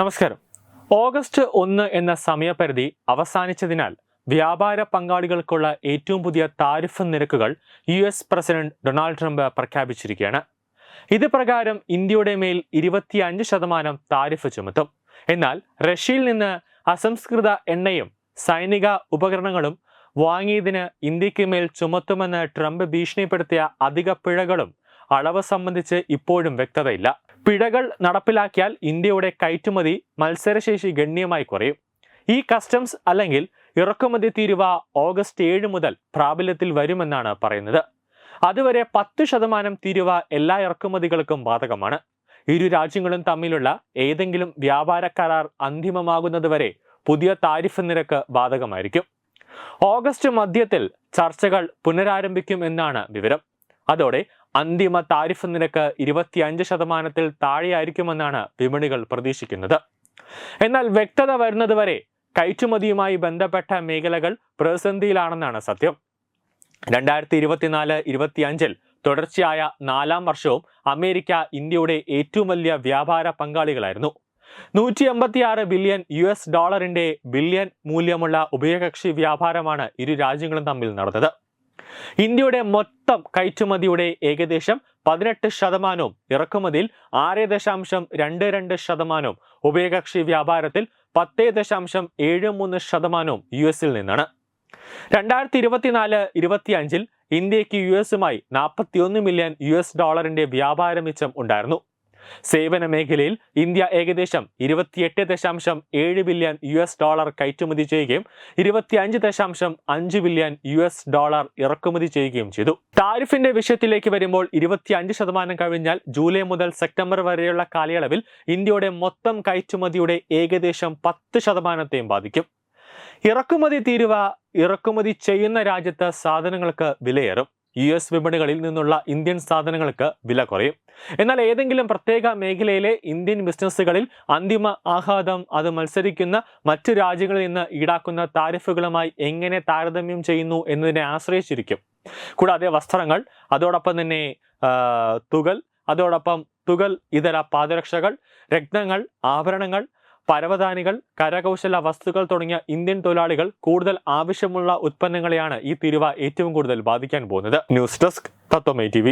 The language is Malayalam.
നമസ്കാരം. ഓഗസ്റ്റ് ഒന്ന് എന്ന സമയപരിധി അവസാനിച്ചതിനാൽ വ്യാപാര പങ്കാളികൾക്കുള്ള ഏറ്റവും പുതിയ താരിഫ് നിരക്കുകൾ U S president Donald Trump പ്രഖ്യാപിച്ചിരിക്കുകയാണ്. ഇത് പ്രകാരം ഇന്ത്യയുടെ മേൽ ഇരുപത്തിയഞ്ച് ശതമാനം താരിഫ് ചുമത്തും. എന്നാൽ റഷ്യയിൽ നിന്ന് അസംസ്കൃത എണ്ണയും സൈനിക ഉപകരണങ്ങളും വാങ്ങിയതിന് ഇന്ത്യയ്ക്ക് മേൽ ചുമത്തുമെന്ന് ട്രംപ് ഭീഷണിപ്പെടുത്തിയ അധിക പിഴകളും അളവ് സംബന്ധിച്ച് ഇപ്പോഴും വ്യക്തതയില്ല. പിഴകൾ നടപ്പിലാക്കിയാൽ ഇന്ത്യയുടെ കയറ്റുമതി മത്സരശേഷി ഗണ്യമായി കുറയും. ഈ കസ്റ്റംസ് അല്ലെങ്കിൽ ഇറക്കുമതി തീരുവ ഓഗസ്റ്റ് ഏഴ് മുതൽ പ്രാബല്യത്തിൽ വരുമെന്നാണ് പറയുന്നത്. അതുവരെ പത്ത് ശതമാനം തീരുവ എല്ലാ ഇറക്കുമതികൾക്കും ബാധകമാണ്. ഇരു രാജ്യങ്ങളും തമ്മിലുള്ള ഏതെങ്കിലും വ്യാപാര കരാർ അന്തിമമാകുന്നതുവരെ പുതിയ താരിഫ് നിരക്ക് ബാധകമായിരിക്കും. ഓഗസ്റ്റ് മധ്യത്തിൽ ചർച്ചകൾ പുനരാരംഭിക്കും എന്നാണ് വിവരം. അതോടെ അന്തിമ താരിഫ് നിരക്ക് ഇരുപത്തിയഞ്ച് ശതമാനത്തിൽ താഴെയായിരിക്കുമെന്നാണ് വിപണികൾ പ്രതീക്ഷിക്കുന്നത്. എന്നാൽ വ്യക്തത വരുന്നതുവരെ കയറ്റുമതിയുമായി ബന്ധപ്പെട്ട മേഖലകൾ പ്രതിസന്ധിയിലാണെന്നാണ് സത്യം. രണ്ടായിരത്തി ഇരുപത്തിനാല് ഇരുപത്തിയഞ്ചിൽ തുടർച്ചയായ നാലാം വർഷവും അമേരിക്ക ഇന്ത്യയുടെ ഏറ്റവും വലിയ വ്യാപാര പങ്കാളികളായിരുന്നു. നൂറ്റി എൺപത്തിയാറ് ബില്യൺ യു എസ് ഡോളറിന്റെ ബില്യൺ മൂല്യമുള്ള ഉഭയകക്ഷി വ്യാപാരമാണ് ഇരു രാജ്യങ്ങളും തമ്മിൽ നടന്നത്. ഇന്ത്യയുടെ മൊത്തം കയറ്റുമതിയുടെ ഏകദേശം പതിനെട്ട് ശതമാനവും ഇറക്കുമതിയിൽ ആറ് ദശാംശം രണ്ട് രണ്ട് ശതമാനവും. ഉഭയകക്ഷി വ്യാപാരത്തിൽ പത്ത് ദശാംശം ഏഴ് മൂന്ന് ശതമാനവും യു എസിൽ നിന്നാണ്. രണ്ടായിരത്തി ഇരുപത്തിനാല് ഇരുപത്തിയഞ്ചിൽ ഇന്ത്യയ്ക്ക് യു എസുമായി നാൽപ്പത്തിയൊന്ന് മില്യൺ യു എസ് ഡോളറിന്റെ വ്യാപാര മിച്ചം ഉണ്ടായിരുന്നു. സേവന മേഖലയിൽ ഇന്ത്യ ഏകദേശം ഇരുപത്തിയെട്ട് ദശാംശം ഏഴ് ബില്യൺ യു എസ് ഡോളർ കയറ്റുമതി ചെയ്യുകയും ഇരുപത്തിയഞ്ച് ദശാംശം അഞ്ച് ബില്യൺ യു എസ് ഡോളർ ഇറക്കുമതി ചെയ്യുകയും ചെയ്തു. താരിഫിന്റെ വിഷയത്തിലേക്ക് വരുമ്പോൾ ഇരുപത്തിയഞ്ച് ശതമാനം കഴിഞ്ഞാൽ ജൂലൈ മുതൽ സെപ്റ്റംബർ വരെയുള്ള കാലയളവിൽ ഇന്ത്യയുടെ മൊത്തം കയറ്റുമതിയുടെ ഏകദേശം പത്ത് ശതമാനത്തെയും ബാധിക്കും. ഇറക്കുമതി തീരുവ ഇറക്കുമതി ചെയ്യുന്ന രാജ്യത്ത് സാധനങ്ങൾക്ക് വിലയേറും. യു എസ് വിപണികളിൽ നിന്നുള്ള ഇന്ത്യൻ സാധനങ്ങൾക്ക് വില കുറയും. എന്നാൽ ഏതെങ്കിലും പ്രത്യേക മേഖലയിലെ ഇന്ത്യൻ ബിസിനസ്സുകളിൽ അന്തിമ ആഘാതം അത് മത്സരിക്കുന്ന മറ്റു രാജ്യങ്ങളിൽ നിന്ന് ഈടാക്കുന്ന താരിഫുകളുമായി എങ്ങനെ താരതമ്യം ചെയ്യുന്നു എന്നതിനെ ആശ്രയിച്ചിരിക്കും. കൂടാതെ വസ്ത്രങ്ങൾ അതോടൊപ്പം തന്നെ തുകൽ അതോടൊപ്പം തുകൽ ഇതര പാദരക്ഷകൾ രത്നങ്ങൾ ആഭരണങ്ങൾ പരവതാനികൾ കരകൗശല വസ്തുക്കൾ തുടങ്ങിയ ഇന്ത്യൻ തൊഴിലാളികൾ കൂടുതൽ ആവശ്യമുള്ള ഉത്പന്നങ്ങളെയാണ് ഈ തീരുവ ഏറ്റവും കൂടുതൽ ബാധിക്കാൻ പോകുന്നത്. News desk തത്വമേ T